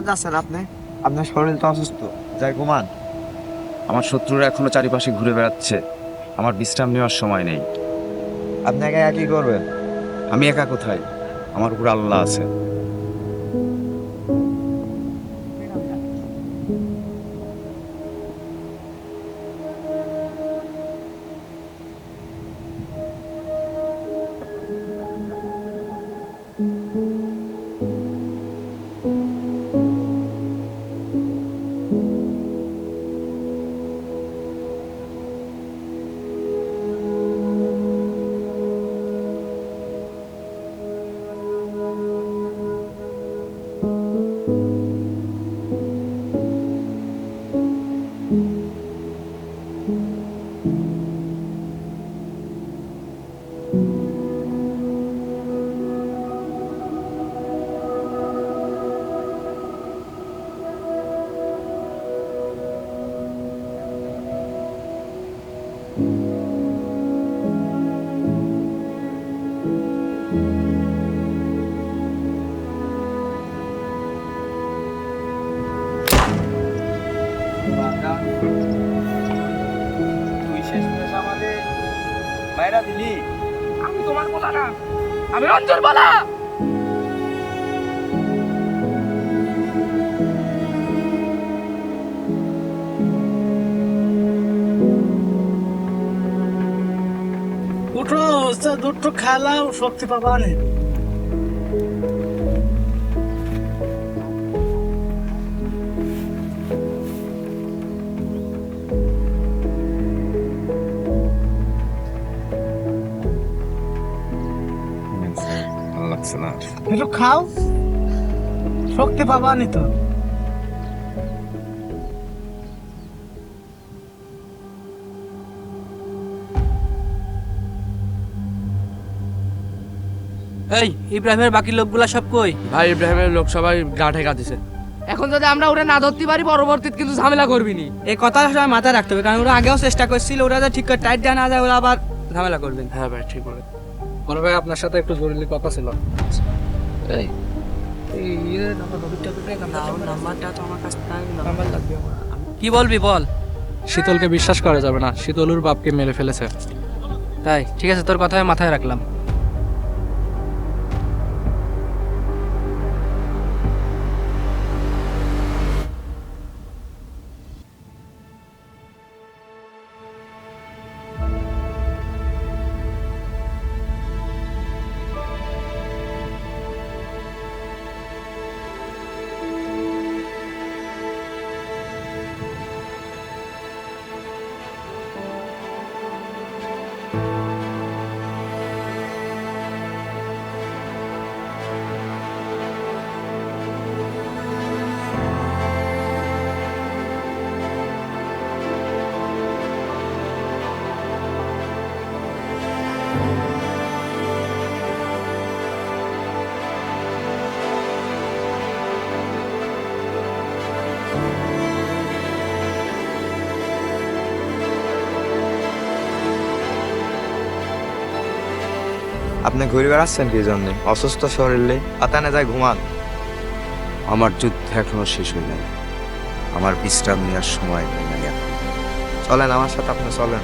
কোন যাচ্ছেন আপনি? আপনার শরীর তো অসুস্থ। যাই ঘুমান। আমার শত্রুরা এখনও চারিপাশে ঘুরে বেড়াচ্ছে। আমার বিশ্রাম নেওয়ার সময় নেই। আপনি একা একই কি করবেন? আমি একা কোথায়? আমার উপর আল্লাহ আছে। আমি না উঠো দুটো খেলাও শক্তি পাবা একটু খাও। শক্তি পাবা নি তো। এই ইব্রাহিমের বাকি লোকগুলা সব কই? ভাই ইব্রাহিমের লোক সবাই গা ঠেকা দিছে এখন যদি আমরা ওরা না ধরতে পারি পরবর্তীতে কিন্তু ঝামেলা করবি নি। এই কথাটা সবাই মাথায় রাখতে হবে কারণ ওরা আগেও চেষ্টা করছিল ওরা যদি ঠিক করে টাইট দেওয়া না যায় ওরা আবার ঝামেলা করবেন হ্যাঁ ভাই ঠিক বলে বড় ভাই আপনার সাথে একটু জরুরি কথা ছিল। এই। কি বলবি বল? শীতলকে বিশ্বাস করা যাবে না। শীতলুর বাপকে মেরে ফেলেছে। তাই ঠিক আছে তোর কথায় মাথায় রাখলাম। আপনি ঘুরে বেড়াচ্ছেন কি জন্য অসুস্থ শরীরে আতানে যায় ঘুমান। আমার যুদ্ধ এখনও শেষ হয়ে নাই। আমার বিশ্রাম নেওয়ার সময় নাই চলেন আমার সাথে আপনি চলেন।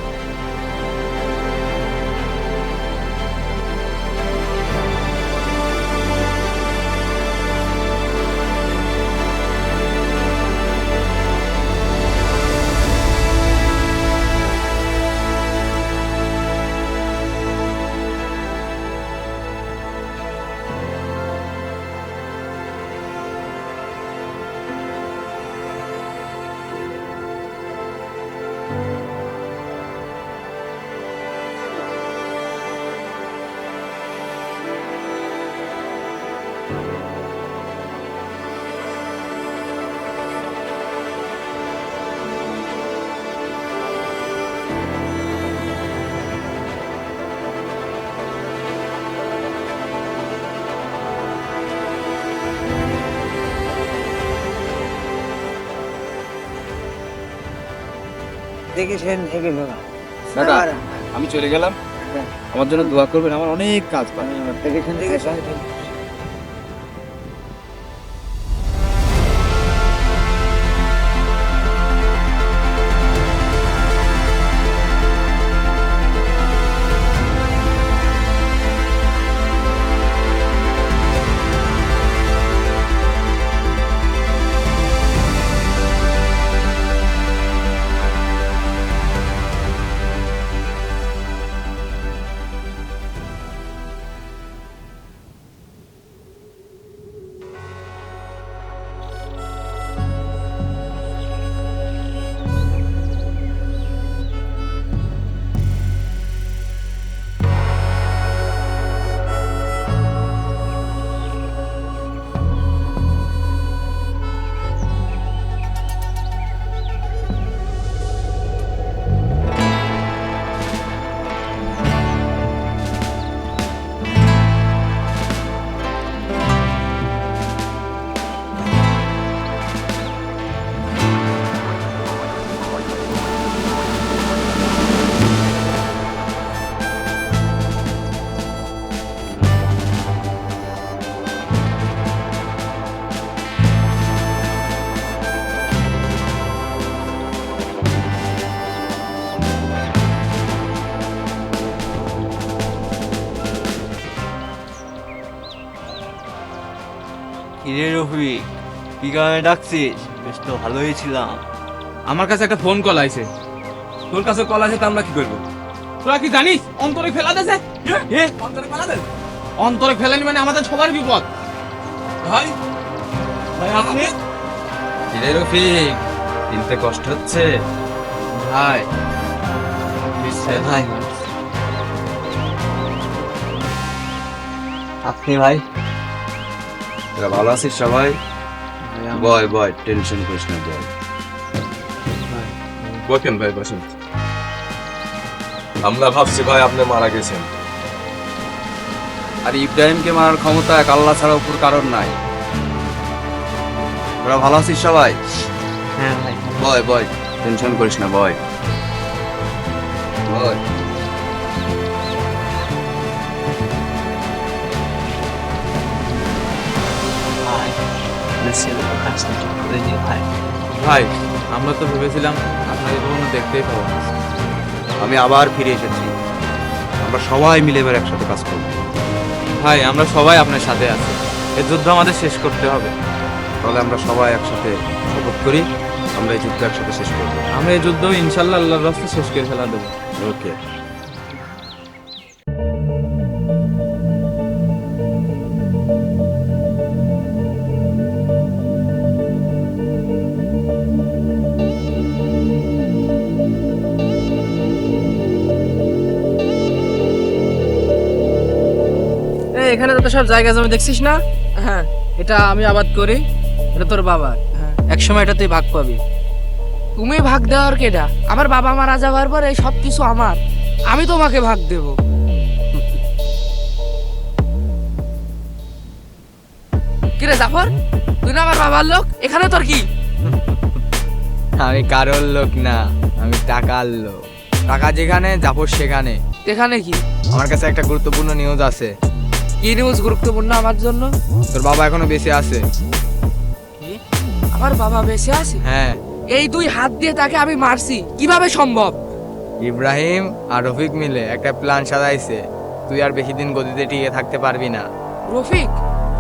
দাদা আমি চলে গেলাম। আমার জন্য দোয়া করবেন আমার অনেক কাজ পায় দেখেছেন। কি কারণে ডাকছিস বেশ তো ভালোই ছিলাম। আমার কাছে একটা ফোন কল আইছে। তোর কাছে কল আছে তা আমরা কি করব? তোরা কি জানিস? অন্তরে ফেলা দেছে এ অন্তরে ফেলা দে। অন্তরে ফেলেনি মানে আমাদের সবার বিপদ। ভাই ভাই আপনি? কিরে রফিক কিনতে কষ্ট হচ্ছে? ভাই। ভাই। আপনি ভাই? ভালো আছিস সবাই? বয় বয় টেনশন করিস না বয়। বসেন ভাই বসেন? আমরা ভাবছি ভাই আপনি মারা গেছেন। আর ইব্রাহিমকে মারার ক্ষমতা এক আল্লাহ ছাড়া উপর কারণ নাই। তোরা ভালো আছিস সবাই? হ্যাঁ ভাই। বয় বয় টেনশন করিস না বয়। বয়। ছেলে কাজটা ঠিক করে দিও ভাই ভাই আমরা তো ভেবেছিলাম আপনাকে কখনো দেখতেই পাবো না। আমি আবার ফিরে এসেছি। আমরা সবাই মিলে এবার একসাথে কাজ করব। ভাই আমরা সবাই আপনার সাথে আছি। এই যুদ্ধ আমাদের শেষ করতে হবে। তাহলে আমরা সবাই একসাথে শপথ করি আমরা এই যুদ্ধ একসাথে শেষ করব। আমরা এই যুদ্ধ ইনশাল্লাহ আল্লাহর রাস্তায় শেষ করে ফেলা দেবো। ওকে। এখানে তো সব জায়গা জমি দেখছিস না? হ্যাঁ। এটা আমি আবাদ করি এটা তোর বাবার এক সময় এটা তুই ভাগ পাবি। তুমি ভাগ দেওয়ার কেডা? আমার বাবা মারা যাওয়ার পর এই সব কিছু আমার। আমি তোমাকে ভাগ দেব। কিরে জাফর তুই না আমার বাবার লোক? এখানে তোর কি? আমি কারোর লোক না আমি টাকার লোক। টাকা যেখানে জাফর সেখানে। এখানে কি? আমার কাছে একটা গুরুত্বপূর্ণ নিউজ আছে। কি নিউজ গুরুত্বপূর্ণ আমার জন্য? তোর বাবা এখনও বেঁচে আছে। আমার বাবা বেঁচে আছে? হ্যাঁ। এই দুই হাত দিয়ে তাকে আমি মারছি। কীভাবে সম্ভব? ইব্রাহিম আর রফিক মিলে একটা প্ল্যান সাজাইছে। তুই আর বেশি দিন গদিতে টিকে থাকতে পারবি না। রফিক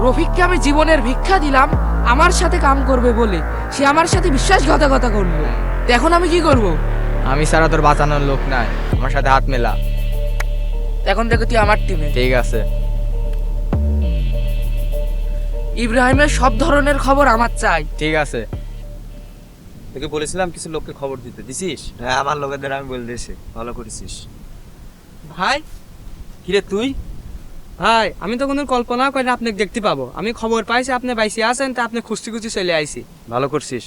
রফিককে আমি জীবনের ভিক্ষা দিলাম আমার সাথে কাম করবে বলে। সে আমার সাথে বিশ্বাসঘাতকতা করল। তো এখন আমি কি করব? আমি ছাড়া তোর বাঁচানোর লোক নাই। আমার সাথে হাত মেলা। এখন দেখো তুই আমার টিমে ঠিক আছে। ইব্রাহিমের সব ধরনের খবর আমার চাই। ঠিক আছে। তোকে বলেছিলাম কিছু লোককে খবর দিতে দিছিস? হ্যাঁ আমার লোকেদের আমি বলে দিয়েছি ভালো করেছিস। ভাই কিরে তুই? ভাই আমি তো কোনো কল্পনা করি না আপনি দেখতে পাবো। আমি খবর পাইছি আপনি বাইসে আছেন তা আপনি খুঁজতে খুশি চলে আইছি। ভালো করছিস।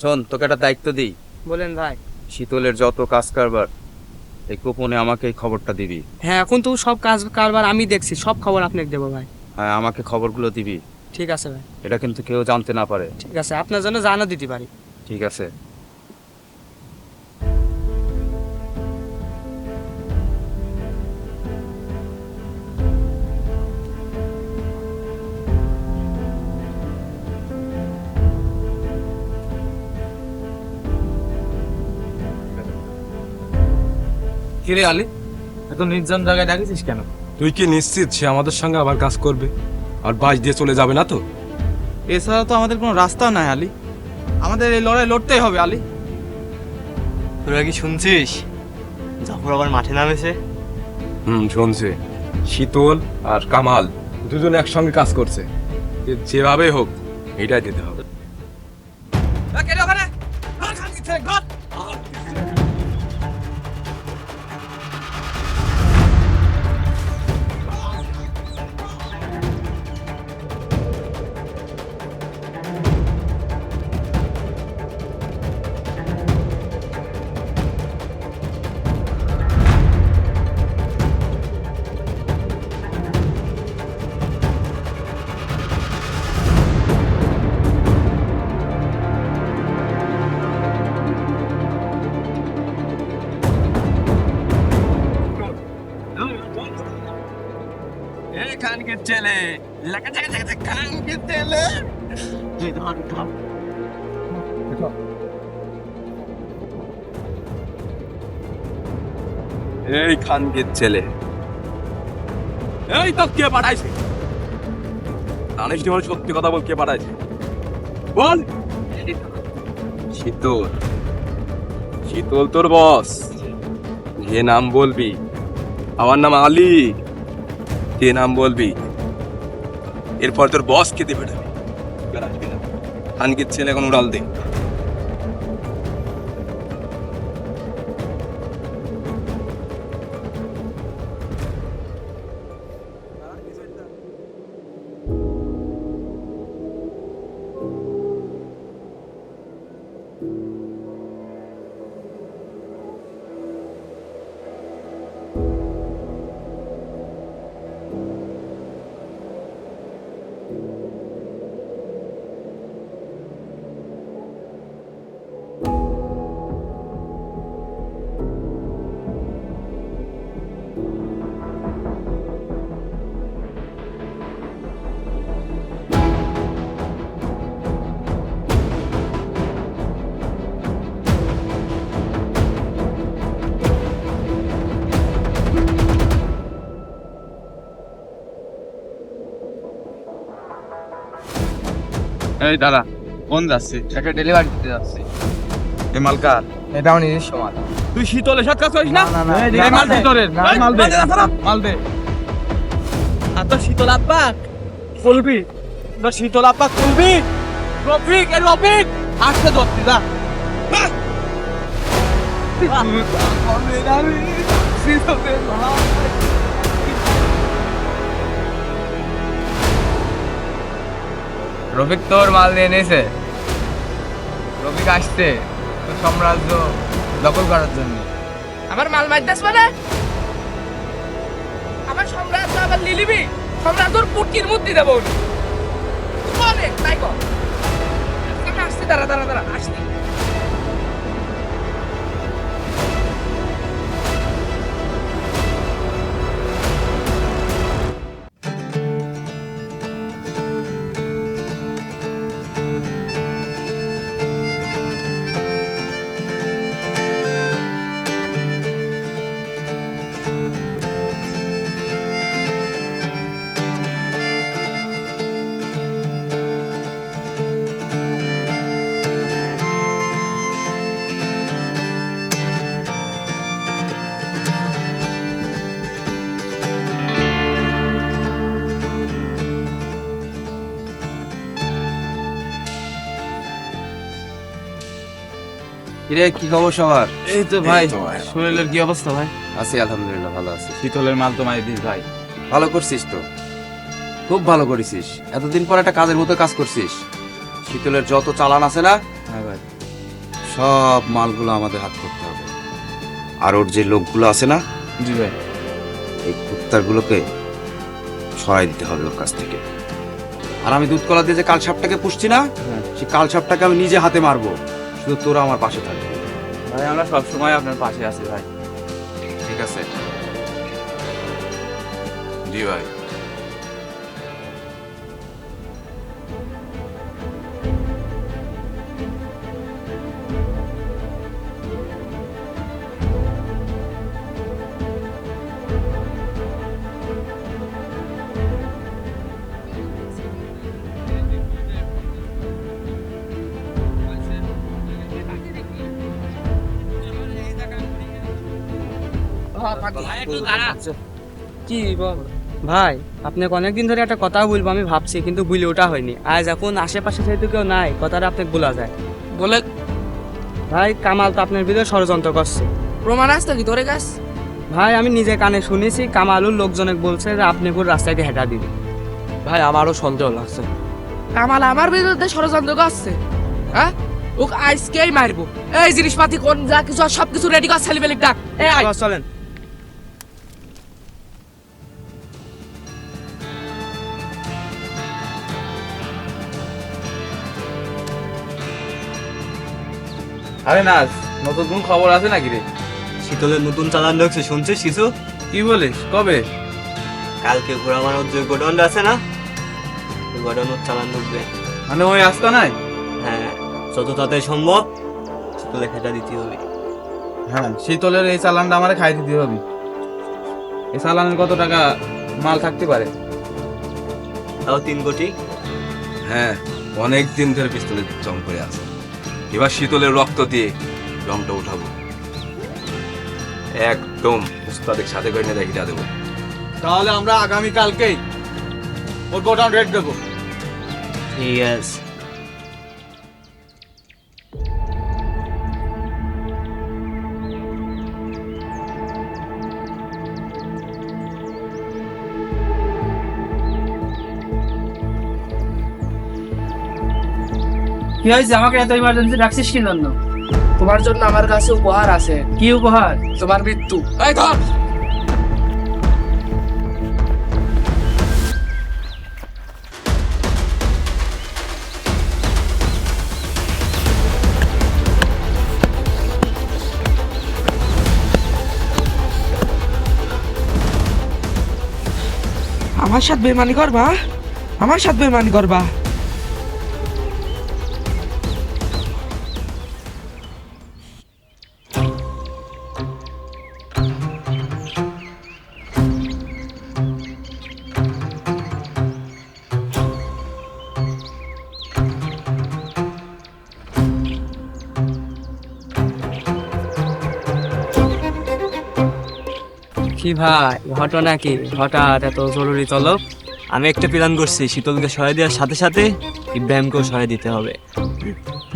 শোন তোকে একটা দায়িত্ব দিই। বলেন ভাই। শীতলের যত কাজ কারবার এই গোপনে আমাকে এই খবরটা দিবি। হ্যাঁ এখন তো সব কাজ কারবার আমি দেখছি সব খবর আপনাকে দেবো ভাই। আমাকে খবরগুলো দিবি। ঠিক আছে ভাই। এটা কিন্তু কেউ জানতে না পারে। ঠিক আছে আপনার জন্য জানা দিতে পারি। ঠিক আছে। কিরে আলী এত নির্জন জায়গায় ডাকিছিস কেন? তুই কি নিশ্চিত সে আমাদের সঙ্গে আবার কাজ করবে? আর বাস দিয়ে চলে যাবে না তো? এছাড়া তো আমাদের কোনো রাস্তা নাই আলী। আমাদের এই লড়াই লড়তেই হবে আলী। তোরা কি শুনছিস? জাফর আবার মাঠে নামেছে? হুম শুনছে। শীতল আর কামাল দুজন একসঙ্গে কাজ করছে। যে যেভাবে হোক এটাই দিতে হবে। এই খানকে ছেলে এই তো কে পাঠাইছে? জানিস তোমার সত্যি কথা বল, কে পাঠাইছে? বল। শীতল। শীতল তোর বস। যে নাম বলবি। আমার নাম আলী। যে নাম বলবি? এরপর তোর বস খেতে না। খানকির ছেলে এখন উড়াল দে। এই দাদা কোন যাচ্ছে একটা ডেলিভারি দিতে যাচ্ছি এ মালকার এটাও নিজস্ব মাল তুই শীতলের সাথে কাজ করিস না না, না, এই মাল না, ভিতরের মাল দে। মাল দে আর তো শীতল আব্বা খুলবি তো শীতল আব্বা খুলবি রফিক এ রফিক আসতে ধরছি যা রফিক তোর মাল নিয়ে নিয়েছে রফিক আসছে তোর সাম্রাজ্য দখল করার জন্য। আমার মাল মাইদাস মানে? আমার সাম্রাজ্য আবার লিলিবি সাম্রাজ্যর পুটকির মধ্যে দেবো। বলে তাই কর। আসছি, দাঁড়া দাঁড়া দাঁড়া, আসছি। কিরে কি খবর সবার? এই তো ভাই। শরীরের কি অবস্থা ভাই? আছি আলহামদুলিল্লাহ ভালো আছি। শীতলের মাল তো মাই দিস ভাই। ভালো করছিস তো। খুব ভালো করেছিস। এতদিন পর একটা কাজের মতো কাজ করছিস। শীতলের যত চালান আছে না হ্যাঁ ভাই। সব মালগুলো আমাদের হাত করতে হবে। আর ওর যে লোকগুলো আছে না জি ভাই। এই কুত্তারগুলোকে সরাই দিতে হবে ওর কাছ থেকে। আর আমি দুধ কলা দিয়ে যে কালসাপটাকে পুষছি না হ্যাঁ। সেই কালসাপটাকে আমি নিজে হাতে মারবো। শুধু তোরা আমার পাশে থাকবি। ভাই আমরা সব সময় আপনার পাশে আছি ভাই। ঠিক আছে। জি ভাই। কি বল ভাই আপনাকে অনেকদিন ধরে একটা কথা বলব আমি ভাবছি কিন্তু বুঝলে ওটা হয়নি। আজ এখন আশেপাশে যেহেতু কেউ নাই কথাটা আপনাকে বলা যায়। বলে ভাই কামাল তো আপনার বিরুদ্ধে ষড়যন্ত্র করছে। প্রমাণ আসতো কি? তোরে গাছ। ভাই আমি নিজে কানে শুনেছি কামালুর লোকজনে বলছে যে আপনি পুরো রাস্তাকে হেঁটা দিবে ভাই আমারও সন্দেহ লাগছে। কামাল আমার বিরুদ্ধে ষড়যন্ত্র করছে হ্যাঁ? ওকে আজকেই মারবো। এই জিনিসপাতি কোন যা কিছু সব কিছু রেডি কর ছেলেবেলে ডাক। এই। চলেন। আরে নাজ নতুন কোন খবর আছে নাকি রে? শীতলের নতুন চালান ঢুকছে শুনছিস কিছু? কি বলিস কবে? কালকে ঘোড়া মারার যে গোডাউন আছে না ওই গোডাউনের চালান ঢুকবে। মানে ওই আসতা নাই? হ্যাঁ যত তাড়াতাড়ি সম্ভব শীতলে খেটা দিতে হবে। হ্যাঁ শীতলের এই চালানটা আমার খাই দিতে হবে। এই চালানের কত টাকা মাল থাকতে পারে? তাও তিন কোটি? হ্যাঁ অনেক দিন ধরে পিস্তলের জং করে আছে। এবার শীতলের রক্ত দিয়ে রংটা উঠাবো। একদম উস্তাদের সাথে করে নিয়ে হিটা দেবো। তাহলে আমরা আগামীকালকেই ওর গোডাউন রেট দেবো। ঠিক আছে কি হয়েছে? আমাকে এত ইমার্জেন্সি ডাকছিস কি জন্য? তোমার জন্য আমার কাছে উপহার আছে। কি উপহার? তোমার মৃত্যু। এই ধর! আমার সাথে বেমানি করবা? আমার সাথে বেমানি করবা? কি ভাই? ঘটনা কি? হঠাৎ এত জরুরি তলব? আমি একটা প্ল্যান করছি শীতলকে সহায় দেওয়ার সাথে সাথে ইব্রাহিমকেও সহায় দিতে হবে।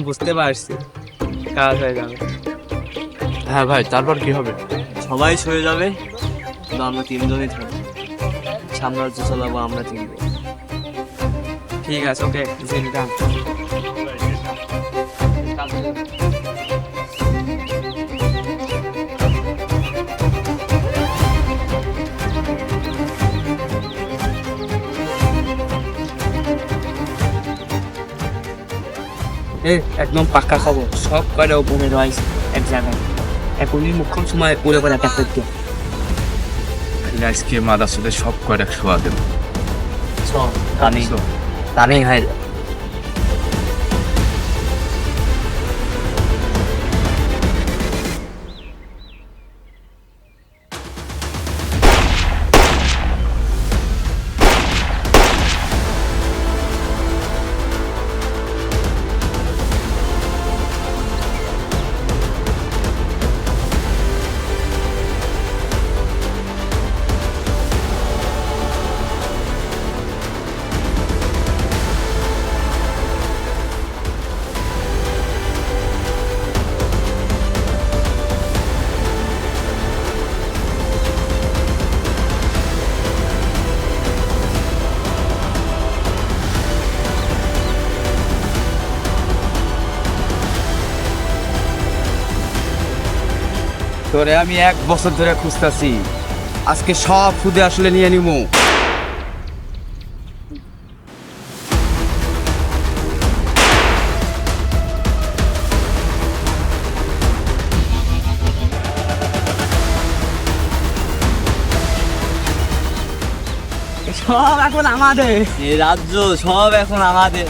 বুঝতে পারছি। কাজ হয়ে যাবে। হ্যাঁ ভাই তারপর কি হবে? সবাই সরে যাবে কিন্তু আমরা তিনজনই থাকব। সাম্রাজ্য চালাবো আমরা তিনজন। ঠিক আছে ওকে জিল একদম পাক্কা খবর সব কয়টা উপরে রয়েছে এক জায়গায় এখনই মুখ্যম সময় পড়ে পড়ে একটা করতে আজকে মাদাসুদের সব কয়টা শোয়া দেবো তানি তানি ভাই তোরে আমি এক বছর ধরে খুঁজতাছি। আজকে সব খুদে আসলে নিয়ে নিবো সব এখন আমাদের। এই রাজ্য সব এখন আমাদের।